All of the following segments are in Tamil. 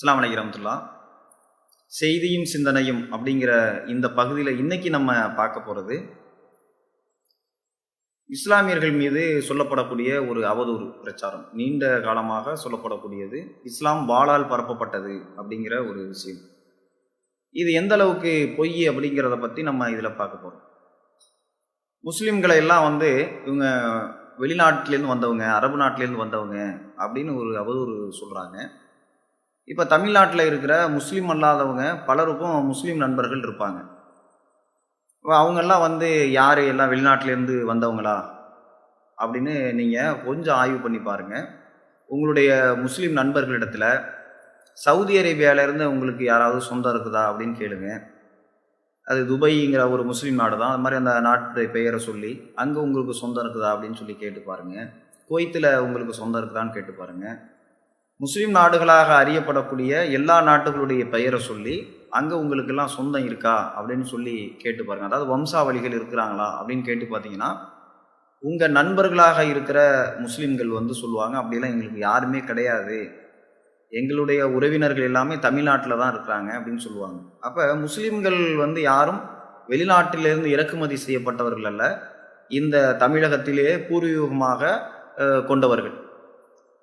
அஸ்லாம் அலைக்கும் ரஹ்மத்துல்லாஹ் செய்தியும் சிந்தனையும் அப்படிங்கிற இந்த பகுதியில் இன்னைக்கு நம்ம பார்க்க போகிறது இஸ்லாமியர்கள் மீது சொல்லப்படக்கூடிய ஒரு அவதூறு பிரச்சாரம் நீண்ட காலமாக சொல்லப்படக்கூடியது இஸ்லாம் வாளால் பரப்பப்பட்டது அப்படிங்கிற ஒரு விஷயம். இது எந்த அளவுக்கு பொய் அப்படிங்கிறத பற்றி நம்ம இதில் பார்க்க போகிறோம் முஸ்லீம்களை எல்லாம் வந்து இவங்க வெளிநாட்டிலேருந்து வந்தவங்க அரபு நாட்டிலேருந்து வந்தவங்க அப்படின்னு ஒரு அவதூறு சொல்கிறாங்க இப்போ தமிழ்நாட்டில் இருக்கிற முஸ்லீம் அல்லாதவங்க பலருக்கும் முஸ்லீம் நண்பர்கள் இருப்பாங்க. அவங்கெல்லாம் வந்து யார்? எல்லாம் வெளிநாட்டிலேருந்து வந்தவங்களா? அப்படின்னு நீங்கள் கொஞ்சம் ஆய்வு பண்ணி பாருங்கள் உங்களுடைய முஸ்லீம் நண்பர்களிடத்தில் சவுதி அரேபியாவிலேருந்து உங்களுக்கு யாராவது சொந்தம் இருக்குதா? அப்படின்னு கேளுங்க. அது துபைங்கிற ஒரு முஸ்லீம் நாடு தான் அது மாதிரி அந்த நாட்டு பெயரை சொல்லி அங்கே உங்களுக்கு சொந்தம் இருக்குதா? அப்படின்னு சொல்லி கேட்டு பாருங்கள் குவைத்தில் உங்களுக்கு சொந்தம் இருக்குதான்னு கேட்டு பாருங்கள் முஸ்லீம் நாடுகளாக அறியப்படக்கூடிய எல்லா நாட்டுகளுடைய பெயரை சொல்லி அங்கே உங்களுக்கெல்லாம் சொந்தம் இருக்கா? அப்படின்னு சொல்லி கேட்டு பாருங்க. அதாவது வம்சாவளிகள் இருக்கிறாங்களா? அப்படின்னு கேட்டு பார்த்தீங்கன்னா உங்கள் நண்பர்களாக இருக்கிற முஸ்லீம்கள் வந்து சொல்லுவாங்க அப்படிலாம் எங்களுக்கு யாருமே கிடையாது. எங்களுடைய உறவினர்கள் எல்லாமே தமிழ்நாட்டில் தான் இருக்கிறாங்க அப்படின்னு சொல்லுவாங்க. அப்போ முஸ்லீம்கள் வந்து யாரும் வெளிநாட்டிலிருந்து இறக்குமதி செய்யப்பட்டவர்கள் அல்ல இந்த தமிழகத்திலே பூர்வீகமாக கொண்டவர்கள்.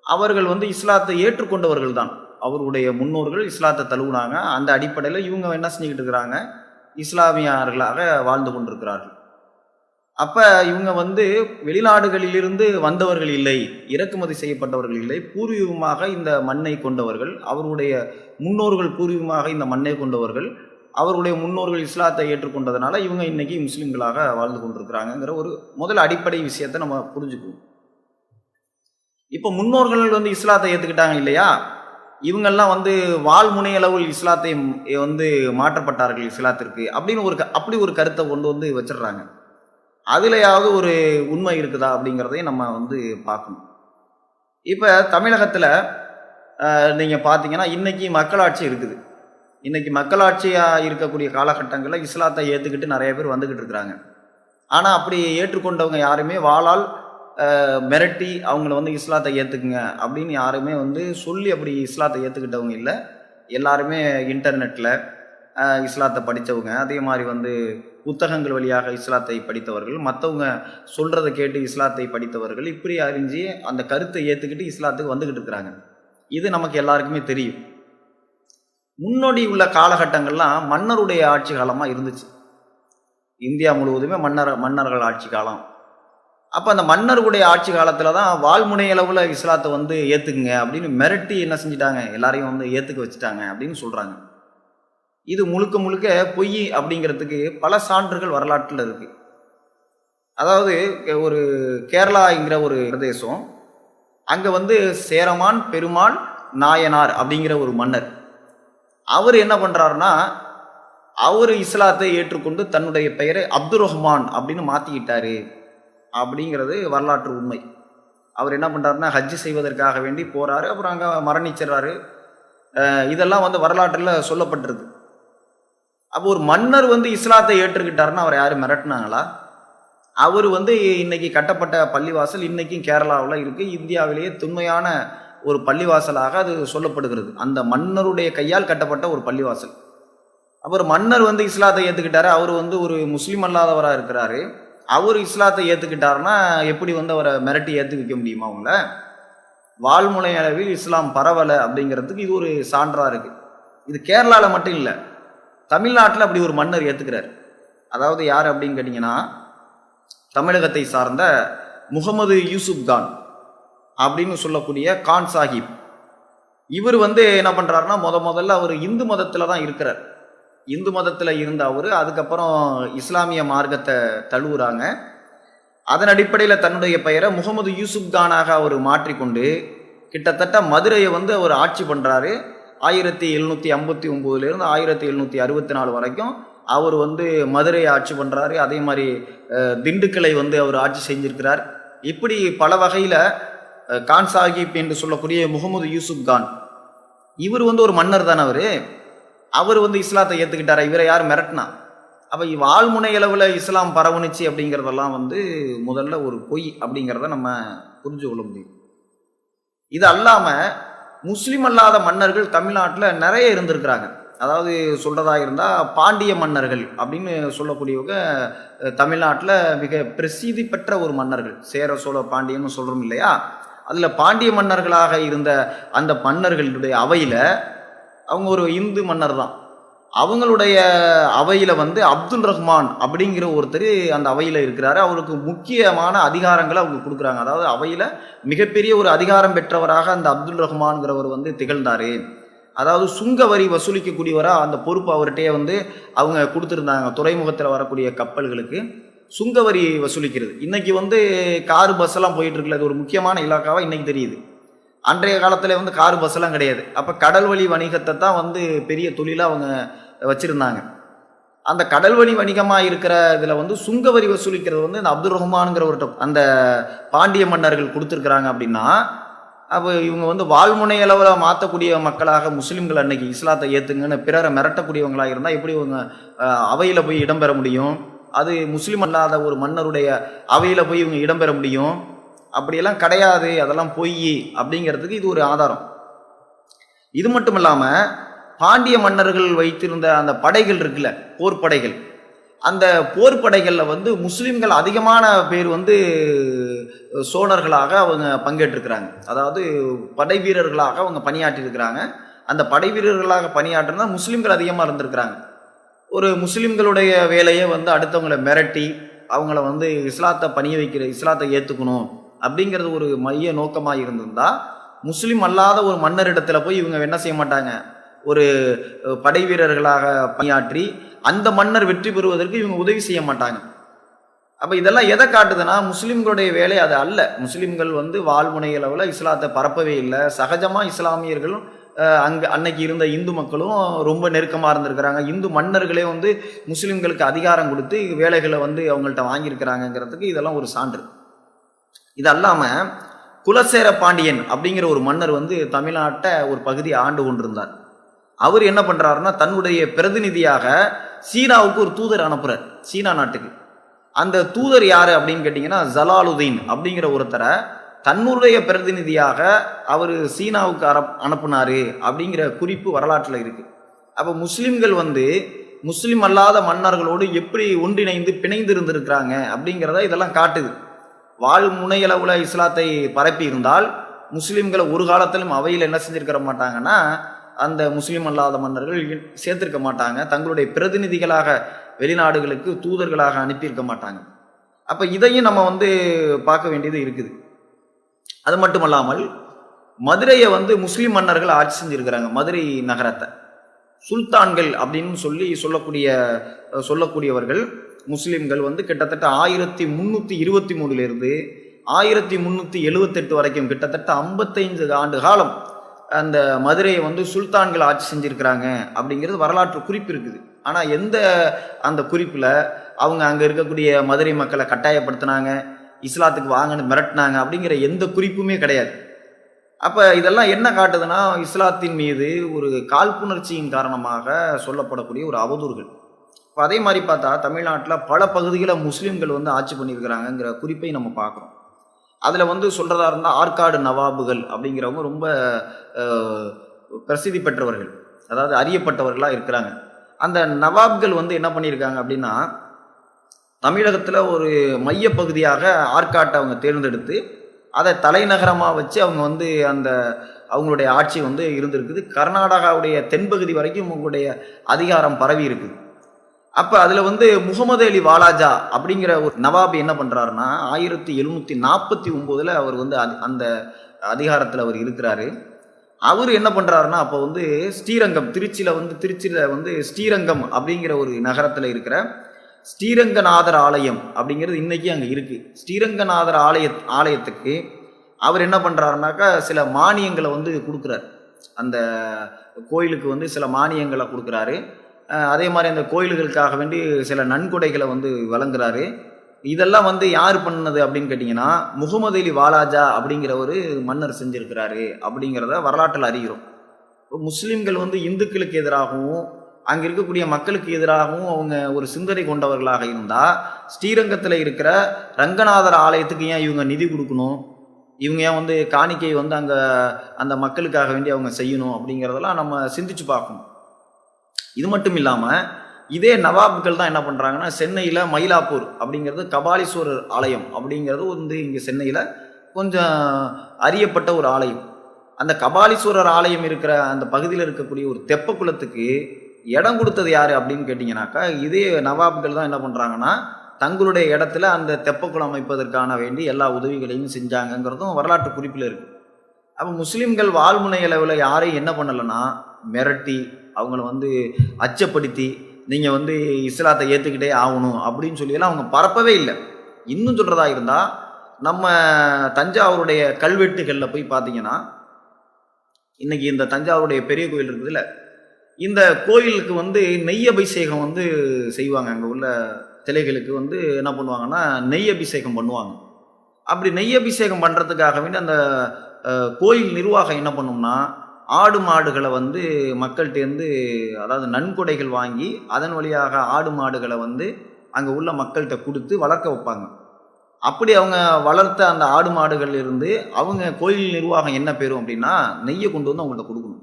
அவர்கள் வந்து இஸ்லாத்தை ஏற்றுக்கொண்டவர்கள் தான் அவருடைய முன்னோர்கள் இஸ்லாத்தை தழுவுனாங்க. அந்த அடிப்படையில் இவங்க என்ன செஞ்சுக்கிட்டு இருக்கிறாங்க? இஸ்லாமியர்களாக வாழ்ந்து கொண்டிருக்கிறார்கள். அப்போ இவங்க வந்து வெளிநாடுகளிலிருந்து வந்தவர்கள் இல்லை இறக்குமதி செய்யப்பட்டவர்கள் இல்லை பூர்வீகமாக இந்த மண்ணை கொண்டவர்கள் அவருடைய முன்னோர்கள் பூர்வீகமாக இந்த மண்ணை கொண்டவர்கள் அவருடைய முன்னோர்கள் இஸ்லாத்தை ஏற்றுக்கொண்டதுனால இவங்க இன்னைக்கு முஸ்லீம்களாக வாழ்ந்து கொண்டிருக்கிறாங்கங்கிற ஒரு முதல் அடிப்படை விஷயத்தை நம்ம புரிஞ்சுக்குவோம். இப்போ முன்னோர்கள் வந்து இஸ்லாத்தை ஏற்றுக்கிட்டாங்க இல்லையா? இவங்கெல்லாம் வந்து வாழ்முனை அளவில் இஸ்லாத்தை வந்து மாற்றப்பட்டார்கள் இஸ்லாத்திற்கு அப்படின்னு ஒரு க- அப்படி ஒரு கருத்தை கொண்டு வந்து வச்சிடுறாங்க. அதுலையாவது ஒரு உண்மை இருக்குதா அப்படிங்கிறதையும் நம்ம வந்து பார்க்கணும். இப்போ தமிழகத்தில் நீங்கள் பார்த்தீங்கன்னா இன்றைக்கி மக்களாட்சி இருக்குது. இன்றைக்கி மக்களாட்சியாக இருக்கக்கூடிய காலகட்டங்களில் இஸ்லாத்தை ஏற்றுக்கிட்டு நிறைய பேர் வந்துக்கிட்டு இருக்கிறாங்க. ஆனால் அப்படி ஏற்றுக்கொண்டவங்க யாருமே வாளால் மிரட்டி அவங்கள வந்து இஸ்லாத்தை ஏற்றுக்குங்க அப்படின்னு யாருமே வந்து சொல்லி அப்படி இஸ்லாத்தை ஏற்றுக்கிட்டவங்க இல்லை. எல்லாருமே இன்டர்நெட்டில் இஸ்லாத்தை படித்தவங்க அதே மாதிரி வந்து புத்தகங்கள் வழியாக இஸ்லாத்தை படித்தவர்கள். மற்றவங்க சொல்கிறத கேட்டு இஸ்லாத்தை படித்தவர்கள். இப்படி அறிஞ்சு அந்த கருத்தை ஏற்றுக்கிட்டு இஸ்லாத்துக்கு வந்துக்கிட்டு இருக்கிறாங்க. இது நமக்கு எல்லாருக்குமே தெரியும். முன்னோடி உள்ள காலகட்டங்கள்லாம் மன்னருடைய ஆட்சி காலமாக இருந்துச்சு. இந்தியா முழுவதுமே மன்னர் மன்னர்கள் ஆட்சி காலம். அப்போ அந்த மன்னர்களுடைய ஆட்சி காலத்தில் தான் வாழ்முனை அளவில் இஸ்லாத்தை வந்து ஏற்றுக்குங்க அப்படின்னு மிரட்டி என்ன செஞ்சிட்டாங்க? எல்லாரையும் வந்து ஏற்றுக்க வச்சுட்டாங்க அப்படின்னு சொல்கிறாங்க இது முழுக்க முழுக்க பொய் அப்படிங்கிறதுக்கு பல சான்றுகள் வரலாற்றில் இருக்குது அதாவது ஒரு கேரளாங்கிற ஒரு பிரதேசம் அங்கே வந்து சேரமான் பெருமாள் நாயனார் அப்படிங்கிற ஒரு மன்னர். அவர் என்ன பண்ணுறாருன்னா அவர் இஸ்லாத்தை ஏற்றுக்கொண்டு தன்னுடைய பெயரை அப்துல் ரஹ்மான் அப்படின்னு மாற்றிக்கிட்டாரு அப்படிங்கிறது வரலாற்று உண்மை. அவர் என்ன பண்ணுறாருன்னா ஹஜ்ஜு செய்வதற்காக வேண்டி போகிறாரு அப்புறம் அங்கே மரணிச்சிடுறாரு. இதெல்லாம் வந்து வரலாற்றில் சொல்லப்பட்டிருக்கு. அப்போ ஒரு மன்னர் வந்து இஸ்லாத்தை ஏற்றுக்கிட்டாருன்னா அவர் யாரும் மிரட்டினாங்களா? அவர் வந்து இன்னைக்கு கட்டப்பட்ட பள்ளிவாசல் இன்னைக்கும் கேரளாவில் இருக்குது இந்தியாவிலேயே தொன்மையான ஒரு பள்ளிவாசலாக அது சொல்லப்படுகிறது. அந்த மன்னருடைய கையால் கட்டப்பட்ட ஒரு பள்ளிவாசல். அப்புறம் மன்னர் வந்து இஸ்லாத்தை ஏற்றுக்கிட்டாரு அவர் வந்து ஒரு முஸ்லீம் அல்லாதவராக இருக்கிறாரு. அவர் இஸ்லாத்தை ஏற்றுக்கிட்டாருன்னா எப்படி வந்து அவரை மிரட்டி ஏற்று வைக்க முடியுமா அவங்கள? வால்முனை அளவில் இஸ்லாம் பரவலை அப்படிங்கிறதுக்கு இது ஒரு சான்றாக இருக்குது இது கேரளாவில் மட்டும் இல்லை தமிழ்நாட்டில் அப்படி ஒரு மன்னர் ஏற்றுக்கிறார் அதாவது யார் அப்படின்னு கேட்டிங்கன்னா தமிழகத்தை சார்ந்த முகமது யூசுப் கான் அப்படின்னு சொல்லக்கூடிய கான் சாஹிப். இவர் வந்து என்ன பண்ணுறாருன்னா முத முதல்ல அவர் இந்து மதத்தில் தான் இருக்கிறார். இந்து மதத்தில் இருந்த அவர் அதுக்கப்புறம் இஸ்லாமிய மார்க்கத்தை தழுவுறாங்க. அதன் அடிப்படையில் தன்னுடைய பெயரை முகமது யூசுப் கானாக அவர் மாற்றிக்கொண்டு கிட்டத்தட்ட மதுரையை வந்து அவர் ஆட்சி பண்ணுறாரு ஆயிரத்தி எழுநூற்றி ஐம்பத்தி ஒம்போதுலேருந்து ஆயிரத்தி எழுநூற்றி அறுபத்தி நாலு வரைக்கும் அவர் வந்து மதுரையை ஆட்சி பண்ணுறாரு அதே மாதிரி திண்டுக்கலை வந்து அவர் ஆட்சி செஞ்சிருக்கிறார். இப்படி பல வகையில் கான் சாஹிப் என்று சொல்லக்கூடிய முகமது யூசுப் கான். இவர் வந்து ஒரு மன்னர் தானே அவர்? அவர் வந்து இஸ்லாத்தை ஏற்றுக்கிட்டாரா இவரை யார் மிரட்டினா? அப்போ வாழ்முனை அளவில் இஸ்லாம் பரவுனுச்சு அப்படிங்கிறதெல்லாம் வந்து முதல்ல ஒரு பொய் அப்படிங்கிறத நம்ம புரிஞ்சு கொள்ள முடியும். இது அல்லாமல் முஸ்லீம் அல்லாத மன்னர்கள் தமிழ்நாட்டில் நிறைய இருந்திருக்கிறாங்க. அதாவது சொல்கிறதா இருந்தால் பாண்டிய மன்னர்கள் அப்படின்னு சொல்லக்கூடியவங்க தமிழ்நாட்டில் மிக பிரசித்தி பெற்ற ஒரு மன்னர்கள். சேர சோழ பாண்டியன்னு சொல்கிறோம் இல்லையா? அதில் பாண்டிய மன்னர்களாக இருந்த அந்த மன்னர்களுடைய அவையில் அவங்க ஒரு இந்து மன்னர் தான். அவங்களுடைய அவையில் வந்து அப்துல் ரஹ்மான் அப்படிங்கிற ஒருத்தர் அந்த அவையில் இருக்கிறாரு. அவருக்கு முக்கியமான அதிகாரங்களை அவங்க கொடுக்குறாங்க. அதாவது அவையில் மிகப்பெரிய ஒரு அதிகாரம் பெற்றவராக அந்த அப்துல் ரஹ்மான்கிறவர் வந்து திகழ்ந்தார். அதாவது சுங்க வரி வசூலிக்கக்கூடியவராக அந்த பொறுப்பு அவர்கிட்டயே வந்து அவங்க கொடுத்துருந்தாங்க. துறைமுகத்தில் வரக்கூடிய கப்பல்களுக்கு சுங்க வரி வசூலிக்கிறது. இன்னைக்கு வந்து காரு பஸ்ஸெல்லாம் போயிட்டு இருக்குல்ல அது ஒரு முக்கியமான இலாக்காவாக இன்னைக்கு தெரியுது. அன்றைய காலத்தில் வந்து காரு பஸ்ஸெல்லாம் கிடையாது. அப்போ கடல் வழி வணிகத்தை தான் வந்து பெரிய தொழிலாக அவங்க வச்சுருந்தாங்க. அந்த கடல் வழி வணிகமாக இருக்கிற இதில் வந்து சுங்க வரி வசூலிக்கிறது வந்து இந்த அப்துல் ரஹ்மான்ங்கிற ஒரு அந்த பாண்டிய மன்னர்கள் கொடுத்துருக்குறாங்க அப்படின்னா அப்போ இவங்க வந்து வாழ்முனை அளவில் மாற்றக்கூடிய மக்களாக முஸ்லீம்கள் அன்னைக்கு இஸ்லாத்தை ஏற்றுங்கன்னு பிறரை மிரட்டக்கூடியவங்களாக இருந்தால் எப்படி இவங்க அவையில் போய் இடம்பெற முடியும்? அது முஸ்லீம் அல்லாத ஒரு மன்னருடைய அவையில் போய் இவங்க இடம்பெற முடியும்? அப்படியெல்லாம் கிடையாது அதெல்லாம் பொய் அப்படிங்கிறதுக்கு இது ஒரு ஆதாரம். இது மட்டும் இல்லாமல் பாண்டிய மன்னர்கள் வைத்திருந்த அந்த படைகள் இருக்குல்ல போர் படைகள் அந்த போர் படைகளில் வந்து முஸ்லீம்கள் அதிகமான பேர் வந்து சோழர்களாக அவங்க பங்கேற்றிருக்கிறாங்க. அதாவது படை வீரர்களாக அவங்க பணியாற்றியிருக்கிறாங்க. அந்த படை வீரர்களாக பணியாற்றினா முஸ்லீம்கள் அதிகமாக இருந்திருக்கிறாங்க. ஒரு முஸ்லீம்களுடைய வேலையை வந்து அடுத்தவங்களை மிரட்டி அவங்கள வந்து இஸ்லாத்தை பணிய வைக்கிற இஸ்லாத்தை ஏற்றுக்கணும் அப்படிங்கிறது ஒரு மைய நோக்கமாக இருந்திருந்தா முஸ்லீம் அல்லாத ஒரு மன்னரிடத்துல போய் இவங்க என்ன செய்ய மாட்டாங்க? ஒரு படை வீரர்களாக பணியாற்றி அந்த மன்னர் வெற்றி பெறுவதற்கு இவங்க உதவி செய்ய மாட்டாங்க. அப்போ இதெல்லாம் எதை காட்டுதுன்னா முஸ்லீம்களுடைய வேலை அது அல்ல. முஸ்லீம்கள் வந்து வாழ்முனை அளவில் இஸ்லாத்தை பரப்பவே இல்லை. சகஜமாக இஸ்லாமியர்களும் அங்கே அன்னைக்கு இருந்த இந்து மக்களும் ரொம்ப நெருக்கமாக இருந்திருக்கிறாங்க. இந்து மன்னர்களே வந்து முஸ்லீம்களுக்கு அதிகாரம் கொடுத்து வேலைகளை வந்து அவங்கள்ட்ட வாங்கியிருக்கிறாங்கங்கிறதுக்கு இதெல்லாம் ஒரு சான்று. இது அல்லாமல் குலசேர பாண்டியன் அப்படிங்கிற ஒரு மன்னர் வந்து தமிழ்நாட்டை ஒரு பகுதியை ஆண்டு கொண்டிருந்தார். அவர் என்ன பண்ணுறாருன்னா தன்னுடைய பிரதிநிதியாக சீனாவுக்கு ஒரு தூதர் அனுப்புகிறார் சீனா நாட்டுக்கு. அந்த தூதர் யார் அப்படின்னு கேட்டிங்கன்னா ஜலாலுதீன் அப்படிங்கிற ஒருத்தரை தன்னுடைய பிரதிநிதியாக அவர் சீனாவுக்கு அர அனுப்புனார் அப்படிங்கிற குறிப்பு வரலாற்றில் இருக்குது அப்போ முஸ்லீம்கள் வந்து முஸ்லீம் அல்லாத மன்னர்களோடு எப்படி ஒன்றிணைந்து பிணைந்து இருந்திருக்கிறாங்க அப்படிங்கிறத இதெல்லாம் காட்டுது. வாழ் முனையளவில் இஸ்லாத்தை பரப்பி இருந்தால் முஸ்லிம்களை ஒரு காலத்திலும் அவையில் என்ன செஞ்சிருக்கிற மாட்டாங்கன்னா அந்த முஸ்லீம் அல்லாத மன்னர்கள் சேர்த்திருக்க மாட்டாங்க. தங்களுடைய பிரதிநிதிகளாக வெளிநாடுகளுக்கு தூதர்களாக அனுப்பியிருக்க மாட்டாங்க. அப்போ இதையும் நம்ம வந்து பார்க்க வேண்டியது இருக்குது. அது மட்டும் அல்லாமல் மதுரையை வந்து முஸ்லீம் மன்னர்கள் ஆட்சி செஞ்சுருக்கிறாங்க மதுரை நகரத்தை. சுல்தான்கள் அப்படின்னு சொல்லி சொல்லக்கூடிய சொல்லக்கூடியவர்கள் முஸ்லீம்கள் வந்து கிட்டத்தட்ட ஆயிரத்தி முந்நூற்றி இருபத்தி மூணுலேருந்து ஆயிரத்தி முந்நூற்றி எழுவத்தெட்டு வரைக்கும் கிட்டத்தட்ட ஐம்பத்தைந்து ஆண்டு காலம் அந்த மதுரையை வந்து சுல்தான்கள் ஆட்சி செஞ்சுருக்கிறாங்க அப்படிங்கிறது வரலாற்று குறிப்பு இருக்குது. ஆனால் எந்த அந்த குறிப்பில் அவங்க அங்கே இருக்கக்கூடிய மதுரை மக்களை கட்டாயப்படுத்தினாங்க இஸ்லாத்துக்கு வாங்கன்னு மிரட்டினாங்க அப்படிங்கிற எந்த குறிப்புமே கிடையாது. அப்போ இதெல்லாம் என்ன காட்டுதுன்னா இஸ்லாத்தின் மீது ஒரு காழ்ப்புணர்ச்சியின் காரணமாக சொல்லப்படக்கூடிய ஒரு அவதூறுகள். இப்போ அதே மாதிரி பார்த்தா தமிழ்நாட்டில் பல பகுதிகளில் முஸ்லீம்கள் வந்து ஆட்சி பண்ணியிருக்கிறாங்கங்கிற குறிப்பை நம்ம பார்க்குறோம். அதில் வந்து சொல்கிறதா இருந்தால் ஆற்காடு நவாபுகள் அப்படிங்கிறவங்க ரொம்ப பிரசித்தி பெற்றவர்கள் அதாவது அறியப்பட்டவர்களாக இருக்கிறாங்க. அந்த நவாப்கள் வந்து என்ன பண்ணியிருக்காங்க அப்படின்னா தமிழகத்தில் ஒரு மையப்பகுதியாக ஆற்காட்டை அவங்க தேர்ந்தெடுத்து அதை தலைநகரமாக வச்சு அவங்க வந்து அந்த அவங்களுடைய ஆட்சி வந்து இருந்திருக்குது. கர்நாடகாவுடைய தென்பகுதி வரைக்கும் உங்களுடைய அதிகாரம் பரவி இருக்குது. அப்போ அதில் வந்து முகமது அலி வாலாஜா அப்படிங்கிற ஒரு நவாப் என்ன பண்ணுறாருன்னா ஆயிரத்தி எழுநூற்றி நாற்பத்தி ஒம்போதில் அவர் வந்து அந்த அதிகாரத்தில் அவர் இருக்கிறாரு. அவர் என்ன பண்ணுறாருன்னா அப்போ வந்து ஸ்ரீரங்கம் திருச்சியில் வந்து திருச்சியில் வந்து ஸ்ரீரங்கம் அப்படிங்கிற ஒரு நகரத்தில் இருக்கிற ஸ்ரீரங்கநாதர் ஆலயம் அப்படிங்கிறது இன்றைக்கி அங்கே இருக்குது ஸ்ரீரங்கநாதர் ஆலய ஆலயத்துக்கு அவர் என்ன பண்ணுறாருனாக்கா சில மானியங்களை வந்து கொடுக்குறாரு. அந்த கோயிலுக்கு வந்து சில மானியங்களை கொடுக்குறாரு. அதே மாதிரி அந்த கோயில்களுக்காக வேண்டி சில நன்கொடைகளை வந்து வழங்குறாரு. இதெல்லாம் வந்து யார் பண்ணது அப்படின்னு கேட்டிங்கன்னா முகமது அலி வாலாஜா அப்படிங்கிற ஒரு மன்னர் செஞ்சுருக்கிறாரு அப்படிங்கிறத வரலாற்றில் அறிகிறோம். முஸ்லீம்கள் வந்து இந்துக்களுக்கு எதிராகவும் அங்கே இருக்கக்கூடிய மக்களுக்கு எதிராகவும் அவங்க ஒரு சிந்தனை கொண்டவர்களாக இருந்தால் ஸ்ரீரங்கத்தில் இருக்கிற ரங்கநாதர் ஆலயத்துக்கு ஏன் இவங்க நிதி கொடுக்கணும்? இவங்க ஏன் வந்து காணிக்கை வந்து அங்கே அந்த மக்களுக்காக வேண்டி அவங்க செய்யணும் அப்படிங்கிறதெல்லாம் நம்ம சிந்திச்சு பார்க்கணும். இது மட்டும் இல்லாமல் இதே நவாப்கள் தான் என்ன பண்ணுறாங்கன்னா சென்னையில் மயிலாப்பூர் அப்படிங்கிறது கபாலீஸ்வரர் ஆலயம் அப்படிங்கிறது வந்து இங்கே சென்னையில் கொஞ்சம் அறியப்பட்ட ஒரு ஆலயம். அந்த கபாலீஸ்வரர் ஆலயம் இருக்கிற அந்த பகுதியில் இருக்கக்கூடிய ஒரு தெப்ப குளத்துக்கு இடம் கொடுத்தது யார் அப்படின்னு கேட்டிங்கனாக்கா இதே நவாப்கள் தான் என்ன பண்ணுறாங்கன்னா தங்களுடைய இடத்துல அந்த தெப்பக்குளம் அமைப்பதற்கான வேண்டி எல்லா உதவிகளையும் செஞ்சாங்கங்கிறதும் வரலாற்று குறிப்பில் இருக்குது அப்போ முஸ்லீம்கள் வாழ்முனை அளவில் யாரையும் என்ன பண்ணலைன்னா மிரட்டி அவங்கள வந்து அச்சப்படுத்தி நீங்கள் வந்து இஸ்லாத்தை ஏற்றுக்கிட்டே ஆகணும் அப்படின்னு சொல்லியெல்லாம் அவங்க பரப்பவே இல்லை. இன்னும் சொல்கிறதா இருந்தால் நம்ம தஞ்சாவூருடைய கல்வெட்டுகளில் போய் பார்த்தீங்கன்னா இன்னைக்கு இந்த தஞ்சாவூருடைய பெரிய கோயில் இருக்குதுல்ல இந்த கோயிலுக்கு வந்து நெய் அபிஷேகம் வந்து செய்வாங்க. அங்கே உள்ள சிலைகளுக்கு வந்து என்ன பண்ணுவாங்கன்னா நெய் அபிஷேகம் பண்ணுவாங்க. அப்படி நெய் அபிஷேகம் பண்ணுறதுக்காக வேண்டி அந்த கோயில் நிர்வாகம் என்ன பண்ணும்னா ஆடு மாடுகளை வந்து மக்கள்கிட்டேருந்து அதாவது நன்கொடைகள் வாங்கி அதன் வழியாக ஆடு மாடுகளை வந்து அங்கே உள்ள மக்கள்கிட்ட கொடுத்து வளர்க்க வைப்பாங்க. அப்படி அவங்க வளர்த்த அந்த ஆடு மாடுகள் இருந்து அவங்க கோயில் நிர்வாகம் என்ன பெறும் அப்படின்னா நெய்யை கொண்டு வந்து அவங்கள்ட்ட கொடுக்கணும்.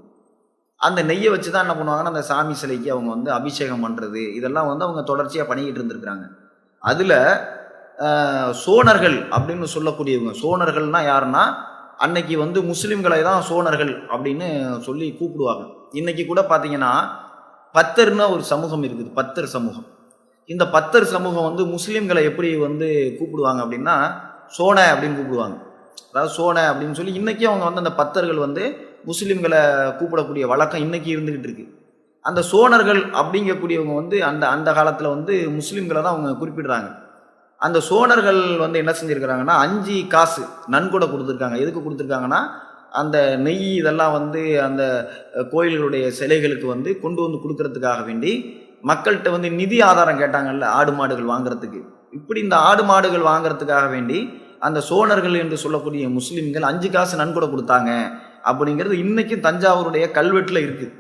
அந்த நெய்யை வச்சு தான் என்ன பண்ணுவாங்கன்னா அந்த சாமி சிலைக்கு அவங்க வந்து அபிஷேகம் பண்ணுறது இதெல்லாம் வந்து அவங்க தொடர்ச்சியாக பண்ணிக்கிட்டு இருந்திருக்கிறாங்க. அதில் சோனர்கள் அப்படின்னு சொல்லக்கூடியவங்க சோனர்கள்னால் யாருன்னா அன்னைக்கு வந்து முஸ்லீம்களை தான் சோழர்கள் அப்படின்னு சொல்லி கூப்பிடுவாங்க. இன்னைக்கு கூட பார்த்தீங்கன்னா பத்தர்னு ஒரு சமூகம் இருக்குது பத்தர் சமூகம். இந்த பத்தர் சமூகம் வந்து முஸ்லீம்களை எப்படி வந்து கூப்பிடுவாங்க அப்படின்னா சோன அப்படின்னு கூப்பிடுவாங்க. அதாவது சோன அப்படின்னு சொல்லி இன்றைக்கி அவங்க வந்து அந்த பத்தர்கள் வந்து முஸ்லீம்களை கூப்பிடக்கூடிய வழக்கம் இன்றைக்கி இருந்துக்கிட்டு இருக்கு. அந்த சோனர்கள் அப்படிங்கக்கூடியவங்க வந்து அந்த அந்த காலத்தில் வந்து முஸ்லீம்களை தான் அவங்க குறிப்பிடுறாங்க. அந்த சோழர்கள் வந்து என்ன செஞ்சுருக்கிறாங்கன்னா அஞ்சு காசு நன்கொடை கொடுத்துருக்காங்க. எதுக்கு கொடுத்துருக்காங்கன்னா அந்த நெய் இதெல்லாம் வந்து அந்த கோயில்களுடைய சிலைகளுக்கு வந்து கொண்டு வந்து கொடுக்கறதுக்காக வேண்டி மக்கள்கிட்ட வந்து நிதி ஆதாரம் கேட்டாங்கல்ல ஆடு மாடுகள் வாங்குறதுக்கு. இப்படி இந்த ஆடு மாடுகள் வாங்குறதுக்காக வேண்டி அந்த சோழர்கள் என்று சொல்லக்கூடிய முஸ்லீம்கள் அஞ்சு காசு நன்கொடை கொடுத்தாங்க அப்படிங்கிறது இன்றைக்கும் தஞ்சாவூருடைய கல்வெட்டில் இருக்குது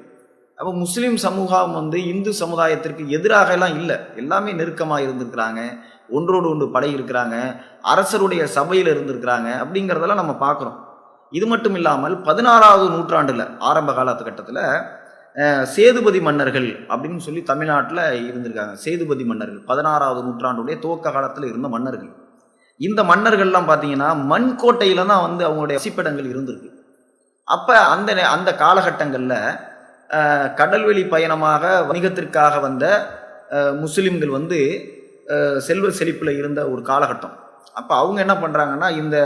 அப்போ முஸ்லீம் சமூகம் வந்து இந்து சமுதாயத்திற்கு எதிராக எல்லாம் இல்லை. எல்லாமே நெருக்கமாக இருந்திருக்கிறாங்க. ஒன்றோடு ஒன்று படை இருக்கிறாங்க அரசருடைய சபையில் இருந்திருக்கிறாங்க அப்படிங்கிறதெல்லாம் நம்ம பார்க்குறோம். இது மட்டும் இல்லாமல் பதினாறாவது நூற்றாண்டில் ஆரம்ப காலத்துக்கட்டத்தில் சேதுபதி மன்னர்கள் அப்படின்னு சொல்லி தமிழ்நாட்டில் இருந்திருக்காங்க. சேதுபதி மன்னர்கள் பதினாறாவது நூற்றாண்டுடைய துவக்க காலத்தில் இருந்த மன்னர்கள். இந்த மன்னர்கள்லாம் பார்த்தீங்கன்னா மண்கோட்டையில் தான் வந்து அவங்களுடைய வசிப்பிடங்கள் இருந்திருக்கு. அப்போ அந்த நே- அந்த காலகட்டங்களில் கடல்வெளி பயணமாக வணிகத்திற்காக வந்த முஸ்லிம்கள் வந்து செல்வ செழிப்பில் இருந்த ஒரு காலகட்டம். அப்போ அவங்க என்ன பண்ணுறாங்கன்னா இந்த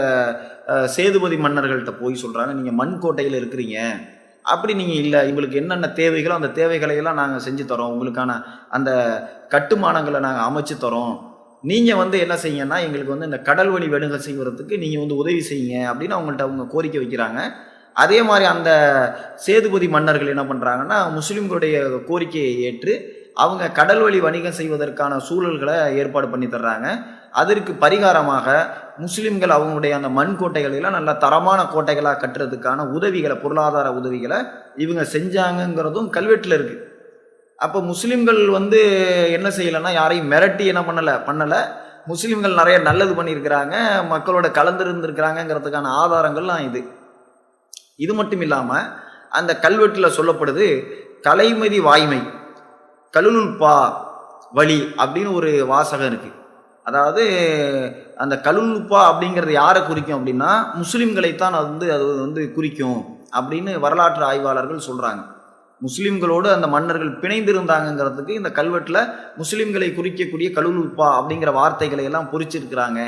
சேதுபதி மன்னர்கள்ட்ட போய் சொல்கிறாங்க நீங்கள் மண் கோட்டையில் இருக்கிறீங்க. அப்படி நீங்கள் இல்லை. உங்களுக்கு என்னென்ன தேவைகளோ அந்த தேவைகளை எல்லாம் நாங்கள் செஞ்சு தரோம். உங்களுக்கான அந்த கட்டுமானங்களை நாங்கள் அமைச்சு தரோம். நீங்கள் வந்து என்ன செய்யுங்கன்னா எங்களுக்கு வந்து இந்த கடல் வழி வணிகம் செய்வதற்கு நீங்கள் வந்து உதவி செய்யுங்க. அப்படின்னு அவங்கள்ட்ட அவங்க கோரிக்கை வைக்கிறாங்க. அதே மாதிரி அந்த சேதுபதி மன்னர்கள் என்ன பண்ணுறாங்கன்னா முஸ்லீம்களுடைய கோரிக்கையை ஏற்று அவங்க கடல் வழி வணிகம் செய்வதற்கான சூழல்களை ஏற்பாடு பண்ணி தர்றாங்க. அதற்கு பரிகாரமாக முஸ்லிம்கள் அவங்களுடைய அந்த மண் கோட்டைகளெல்லாம் நல்ல தரமான கோட்டைகளாக கட்டுறதுக்கான உதவிகளை பொருளாதார உதவிகளை இவங்க செஞ்சாங்கங்கிறதும் கல்வெட்டில் இருக்குது அப்போ முஸ்லீம்கள் வந்து என்ன செய்யலைன்னா யாரையும் மிரட்டி என்ன பண்ணலை பண்ணலை. முஸ்லீம்கள் நிறைய நல்லது பண்ணியிருக்கிறாங்க மக்களோட கலந்துருந்துருக்கிறாங்கங்கிறதுக்கான ஆதாரங்கள்லாம் இது. இது மட்டும் இல்லாமல் அந்த கல்வெட்டில் சொல்லப்படுது கலைமதி வாய்மை. கலுலுல்பா வழி அப்படின்னு ஒரு வாசகம் இருக்கு. அதாவது அந்த கலுநுட்பா அப்படிங்கிறது யாரை குறிக்கும் அப்படின்னா முஸ்லீம்களைத்தான் அது வந்து அது வந்து குறிக்கும் அப்படின்னு வரலாற்று ஆய்வாளர்கள் சொல்றாங்க. முஸ்லீம்களோடு அந்த மன்னர்கள் பிணைந்திருந்தாங்கங்கிறதுக்கு இந்த கல்வெட்டில் முஸ்லீம்களை குறிக்கக்கூடிய கலுலுப்பா அப்படிங்கிற வார்த்தைகளை எல்லாம் பொறிச்சிருக்கிறாங்க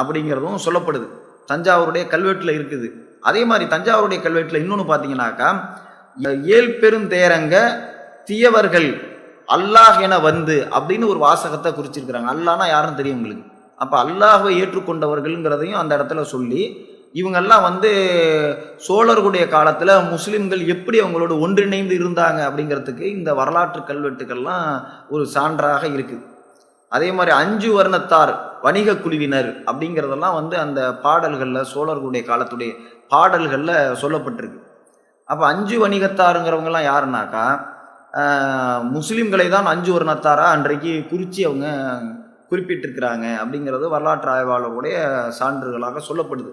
அப்படிங்கிறதும் சொல்லப்படுது. தஞ்சாவூருடைய கல்வெட்டில் இருக்குது. அதே மாதிரி தஞ்சாவூருடைய கல்வெட்டில் இன்னொன்று பார்த்தீங்கன்னாக்கா ஏழ் பெருந்தேரங்க தீயவர்கள் அல்லாஹ் என வந்து அப்படின்னு ஒரு வாசகத்தை குறிச்சிருக்கிறாங்க. அல்லாஹ்னா யாருன்னு தெரியும் உங்களுக்கு? அப்போ அல்லாஹை ஏற்றுக்கொண்டவர்கள்ங்கிறதையும் அந்த இடத்துல சொல்லி இவங்கெல்லாம் வந்து சோழர்களுடைய காலத்தில் முஸ்லீம்கள் எப்படி அவங்களோட ஒன்றிணைந்து இருந்தாங்க அப்படிங்கிறதுக்கு இந்த வரலாற்று கல்வெட்டுக்கள்லாம் ஒரு சான்றாக இருக்குது அதே மாதிரி அஞ்சு வர்ணத்தார் வணிக குழுவினர் அப்படிங்கிறதெல்லாம் வந்து அந்த பாடல்களில் சோழர்களுடைய காலத்துடைய பாடல்களில் சொல்லப்பட்டிருக்கு. அப்போ அஞ்சு வணிகத்தாருங்கிறவங்கலாம் யாருனாக்கா முஸ்லீம்களை தான் அஞ்சு வருணத்தாரா அன்றைக்கு குறித்து அவங்க குறிப்பிட்டிருக்கிறாங்க அப்படிங்கிறது வரலாற்று ஆய்வாளர்களுடைய சான்றுகளாக சொல்லப்படுது.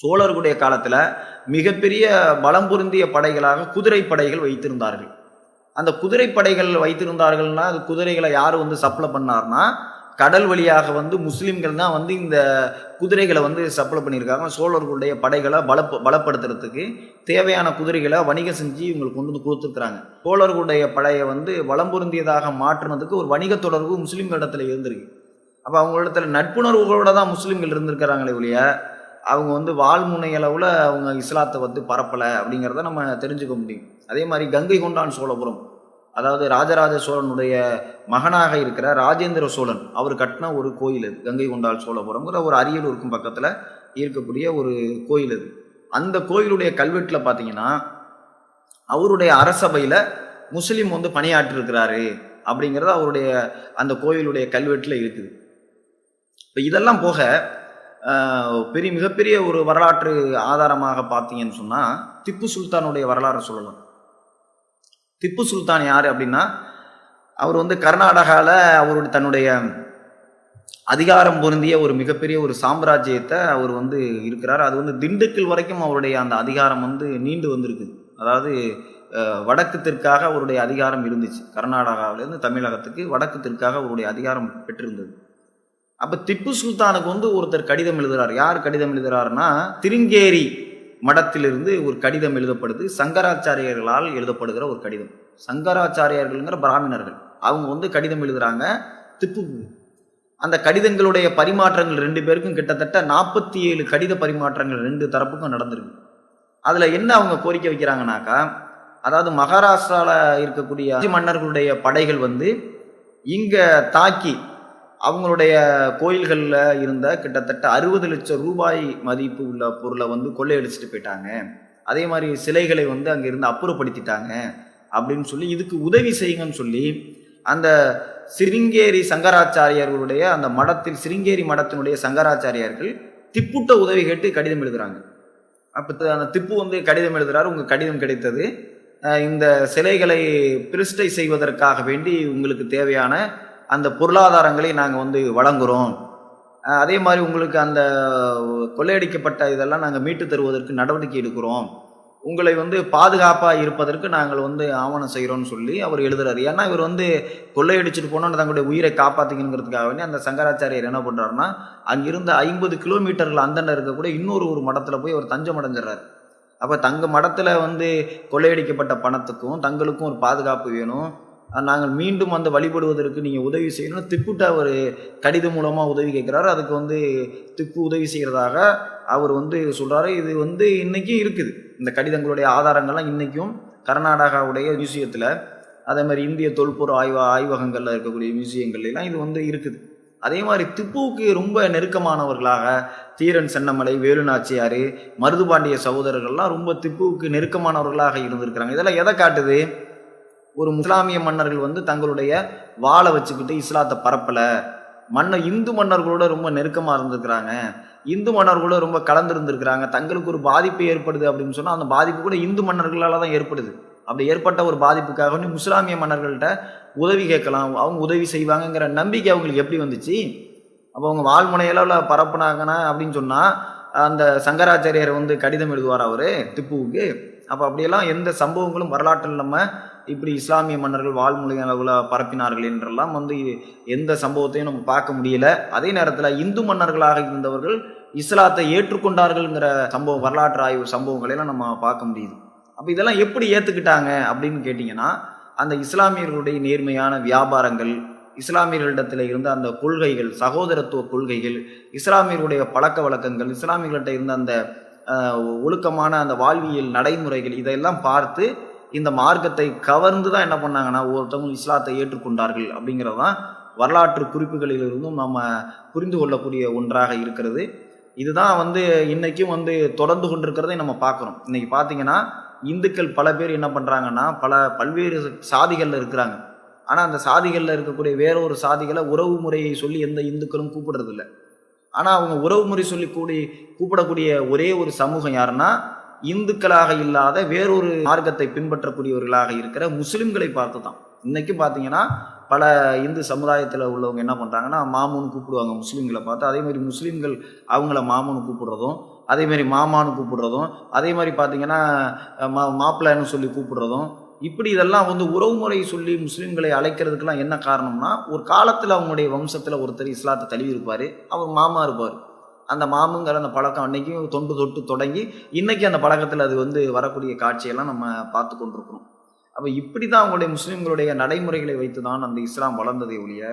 சோழர்களுடைய காலத்தில் மிகப்பெரிய பலம் பொருந்திய படைகளாக குதிரை படைகள் வைத்திருந்தார்கள். அந்த குதிரை படைகள் வைத்திருந்தார்கள்னா அது குதிரைகளை யார் வந்து சப்ளை பண்ணார்னா கடல் வழியாக வந்து முஸ்லீம்கள் தான் வந்து இந்த குதிரைகளை வந்து சப்ளை பண்ணியிருக்காங்க. சோழர்களுடைய படைகளை பல பலப்படுத்துறதுக்கு தேவையான குதிரைகளை வணிகம் செஞ்சு இவங்களுக்கு கொண்டு வந்து கொடுத்துருக்குறாங்க. சோழர்களுடைய படையை வந்து வளம் பொருந்தியதாக மாற்றுனதுக்கு ஒரு வணிக தொடர்பு முஸ்லிம்களிடத்துல இருந்திருக்கு. அப்போ அவங்களிடத்துல நட்புணர்வுகளோட தான் முஸ்லீம்கள் இருந்திருக்கிறாங்களே ஒழிய அவங்க வந்து வாழ்முனை அளவில் அவங்க இஸ்லாத்தை வந்து பரப்பலை அப்படிங்கிறத நம்ம தெரிஞ்சுக்க முடியும். அதே மாதிரி கங்கை கொண்டான் சோழபுரம். அதாவது ராஜராஜ சோழனுடைய மகனாக இருக்கிற ராஜேந்திர சோழன் அவர் கட்டின ஒரு கோயில் அது. கங்கை கொண்டாள் சோழபுரம்ங்கிற ஒரு அரியலூருக்கும் பக்கத்தில் இருக்கக்கூடிய ஒரு கோயில் அது. அந்த கோயிலுடைய கல்வெட்டில் பார்த்தீங்கன்னா அவருடைய அரசபையில் முஸ்லீம் வந்து பணியாற்றிருக்கிறாரு அப்படிங்கிறது அவருடைய அந்த கோயிலுடைய கல்வெட்டில் இருக்குது. இப்போ இதெல்லாம் போக பெரிய மிகப்பெரிய ஒரு வரலாற்று ஆதாரமாக பார்த்தீங்கன்னு சொன்னால் திப்பு சுல்தானுடைய வரலாறு சொல்லலாம். திப்பு சுல்தான் யார் அப்படின்னா அவர் வந்து கர்நாடகாவில் அவருடைய தன்னுடைய அதிகாரம் பொருந்திய ஒரு மிகப்பெரிய ஒரு சாம்ராஜ்யத்தை அவர் வந்து இருக்கிறார். அது வந்து திண்டுக்கல் வரைக்கும் அவருடைய அந்த அதிகாரம் வந்து நீண்டு வந்திருக்குது அதாவது வடக்கு தெற்காக அவருடைய அதிகாரம் இருந்துச்சு. கர்நாடகாவிலேருந்து தமிழகத்துக்கு வடக்கு தெற்காக அவருடைய அதிகாரம் பெற்றிருந்தது. அப்போ திப்பு சுல்தானுக்கு வந்து ஒருத்தர் கடிதம் எழுதுகிறார் யார் கடிதம் எழுதுகிறாருன்னா திருங்கேரி. மடத்திலிருந்து ஒரு கடிதம் எழுதப்படுது. சங்கராச்சாரியர்களால் எழுதப்படுகிற ஒரு கடிதம். சங்கராச்சாரியர்கள்ங்கிற பிராமணர்கள். அவங்க வந்து கடிதம் எழுதுறாங்க. திப்பு அந்த கடிதங்களுடைய பரிமாற்றங்கள் ரெண்டு பேருக்கும் கிட்டத்தட்ட நாற்பத்தி ஏழு கடித பரிமாற்றங்கள் ரெண்டு தரப்புக்கும் நடந்திருக்கு. அதில் என்ன அவங்க கோரிக்கை வைக்கிறாங்கனாக்கா அதாவது மகாராஷ்டிராவில் இருக்கக்கூடிய மன்னர்களுடைய படைகள் வந்து இங்கே தாக்கி அவங்களுடைய கோயில்களில் இருந்த கிட்டத்தட்ட அறுபது லட்சம் ரூபாய் மதிப்பு உள்ள பொருளை வந்து கொள்ளையடிச்சிட்டு போயிட்டாங்க. அதே மாதிரி சிலைகளை வந்து அங்கே இருந்து அப்புறப்படுத்திட்டாங்க அப்படின்னு சொல்லி இதுக்கு உதவி செய்யுங்கன்னு சொல்லி அந்த சிருங்கேரி சங்கராச்சாரியர்களுடைய அந்த மடத்தில் சிருங்கேரி மடத்தினுடைய சங்கராச்சாரியார்கள் திப்புட்ட உதவி கேட்டு கடிதம் எழுதுறாங்க. அப்போ அந்த திப்பு வந்து கடிதம் எழுதுறாரு உங்கள் கடிதம் கிடைத்தது. இந்த சிலைகளை பிரதிஷ்டை செய்வதற்காக வேண்டி உங்களுக்கு தேவையான அந்த பொருளாதாரங்களை நாங்கள் வந்து வழங்குகிறோம் அதே மாதிரி உங்களுக்கு அந்த கொள்ளையடிக்கப்பட்ட இதெல்லாம் நாங்கள் மீட்டு தருவதற்கு நடவடிக்கை எடுக்கிறோம். உங்களை வந்து பாதுகாப்பாக இருப்பதற்கு நாங்கள் வந்து ஆவணம் செய்கிறோம்னு சொல்லி அவர் எழுதுறாரு. ஏன்னா இவர் வந்து கொள்ளையடிச்சிட்டு போனோன்னு தங்களுடைய உயிரை காப்பாற்றிக்கணுங்கிறதுக்காக வேண்டி அந்த சங்கராச்சாரியர் என்ன பண்ணுறாருன்னா அங்கிருந்து ஐம்பது கிலோமீட்டர்கள் அந்தண்ட இருக்கக்கூட இன்னொரு ஒரு மடத்தில் போய் அவர் தஞ்சம் அடைஞ்சிடறாரு. அப்போ தங்க மடத்தில் வந்து கொள்ளையடிக்கப்பட்ட பணத்துக்கும் தங்களுக்கும் ஒரு பாதுகாப்பு வேணும். நாங்கள் மீண்டும் அந்த வழிபடுவதற்கு நீங்கள் உதவி செய்யணும். திப்புட்ட ஒரு கடிதம் மூலமாக உதவி கேட்குறாரு. அதுக்கு வந்து திப்பு உதவி செய்கிறதாக அவர் வந்து சொல்கிறாரு இது வந்து இன்றைக்கும் இருக்குது. இந்த கடிதங்களுடைய ஆதாரங்கள்லாம் இன்றைக்கும் கர்நாடகாவுடைய மியூசியத்தில் அதே மாதிரி இந்திய தொல்பொரு ஆய்வ ஆய்வகங்களில் இருக்கக்கூடிய மியூசியங்கள்லாம் இது வந்து இருக்குது. அதே மாதிரி திப்புவுக்கு ரொம்ப நெருக்கமானவர்களாக தீரன் சென்னமலை வேலுநாச்சியார் மருதுபாண்டிய சகோதரர்கள்லாம் ரொம்ப திப்புவுக்கு நெருக்கமானவர்களாக இருந்திருக்கிறாங்க. இதெல்லாம் எதை காட்டுது? ஒரு முஸ்லாமிய மன்னர்கள் வந்து தங்களுடைய வாழை வச்சுக்கிட்டு இஸ்லாத்தை பரப்பலை. மன்ன இந்து மன்னர்களோட ரொம்ப நெருக்கமாக இருந்திருக்கிறாங்க. இந்து மன்னர்களோட ரொம்ப கலந்துருந்துருக்கிறாங்க. தங்களுக்கு ஒரு பாதிப்பு ஏற்படுது அப்படின்னு சொன்னால் அந்த பாதிப்பு கூட இந்து மன்னர்களால் தான் ஏற்படுது. அப்படி ஏற்பட்ட ஒரு பாதிப்புக்காக வந்து முஸ்லாமிய மன்னர்கள்ட்ட உதவி கேட்கலாம். அவங்க உதவி செய்வாங்கங்கிற நம்பிக்கை அவங்களுக்கு எப்படி வந்துச்சு? அப்போ அவங்க வாழ்முனையளவில் பரப்புனாங்கன்னா அப்படின்னு சொன்னால் அந்த சங்கராச்சாரியர் வந்து கடிதம் எழுதுவார் அவர்? திப்புவுக்கு. அப்போ அப்படியெல்லாம் எந்த சம்பவங்களும் வரலாற்றில் நம்ம இப்படி இஸ்லாமிய மன்னர்கள் வாழ்மொழி அளவில் பரப்பினார்கள் என்றெல்லாம் வந்து எந்த சம்பவத்தையும் நம்ம பார்க்க முடியல. அதே நேரத்தில் இந்து மன்னர்களாக இருந்தவர்கள் இஸ்லாத்தை ஏற்றுக்கொண்டார்கள்ங்கிற சம்பவம் வரலாற்று ஆய்வு சம்பவங்களையெல்லாம் நம்ம பார்க்க முடியுது. அப்போ இதெல்லாம் எப்படி ஏற்றுக்கிட்டாங்க அப்படின்னு கேட்டிங்கன்னா அந்த இஸ்லாமியர்களுடைய நேர்மையான வியாபாரங்கள் இஸ்லாமியர்களிடத்தில் இருந்த அந்த கொள்கைகள் சகோதரத்துவ கொள்கைகள் இஸ்லாமியர்களுடைய பழக்க வழக்கங்கள் இஸ்லாமியர்கள்ட்ட இருந்த அந்த ஒழுக்கமான அந்த வாழ்வியல் நடைமுறைகள் இதையெல்லாம் பார்த்து இந்த மார்க்கத்தை கவர்ந்து தான் என்ன பண்ணாங்கன்னா ஒருத்தவங்க இஸ்லாத்தை ஏற்றுக்கொண்டார்கள் அப்படிங்கிறது தான் வரலாற்று குறிப்புகளிலிருந்தும் நம்ம புரிந்து கொள்ளக்கூடிய ஒன்றாக இருக்கிறது. இதுதான் வந்து இன்றைக்கும் வந்து தொடர்ந்து கொண்டிருக்கிறதை நம்ம பார்க்குறோம். இன்னைக்கு பார்த்தீங்கன்னா இந்துக்கள் பல பேர் என்ன பண்ணுறாங்கன்னா பல பல்வேறு சாதிகளில் இருக்கிறாங்க. ஆனால் அந்த சாதிகளில் இருக்கக்கூடிய வேற ஒரு சாதிகளை உறவு முறையை சொல்லி எந்த இந்துக்களும் கூப்பிடுறதில்ல. ஆனால் அவங்க உறவு முறை சொல்லி கூடி கூப்பிடக்கூடிய ஒரே ஒரு சமூகம் யாருன்னா இந்துக்களாக இல்லாத வேறொரு மார்க்கத்தை பின்பற்றக்கூடியவர்களாக இருக்கிற முஸ்லிம்களை பார்த்து தான் இன்னைக்கு பார்த்தீங்கன்னா பல இந்து சமுதாயத்தில் உள்ளவங்க என்ன பண்ணுறாங்கன்னா மாமுன்னு கூப்பிடுவாங்க முஸ்லீம்களை பார்த்து. அதே மாதிரி முஸ்லீம்கள் அவங்கள மாமுன்னு கூப்பிடுறதும் அதே மாதிரி மாமான்னு கூப்பிடுறதும் அதே மாதிரி பார்த்தீங்கன்னா மா மாப்பிள்ளைன்னு சொல்லி கூப்பிடுறதும். இப்படி இதெல்லாம் வந்து உறவுமுறை சொல்லி முஸ்லீம்களை அழைக்கிறதுக்கெல்லாம் என்ன காரணம்னா ஒரு காலத்தில் அவங்களுடைய வம்சத்தில் ஒருத்தர் இஸ்லாத்தை தழுவி இருப்பார். அவர் மாமா இருப்பார். அந்த மாமுங்கிற அந்த பழக்கம் அன்னைக்கும் தொண்டு தொட்டு தொடங்கி இன்னைக்கு அந்த பழக்கத்தில் அது வந்து வரக்கூடிய காட்சியெல்லாம் நம்ம பார்த்து கொண்டிருக்கிறோம். அப்போ இப்படி தான் அவங்களுடைய முஸ்லீம்களுடைய நடைமுறைகளை வைத்து தான் அந்த இஸ்லாம் வளர்ந்ததை ஒழிய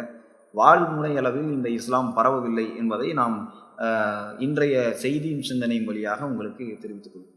வாழ்முறை அளவில் இந்த இஸ்லாம் பரவவில்லை என்பதை நாம் இன்றைய செய்தியும் சிந்தனையும் வழியாக உங்களுக்கு தெரிவித்துக் கொள்கிறோம்.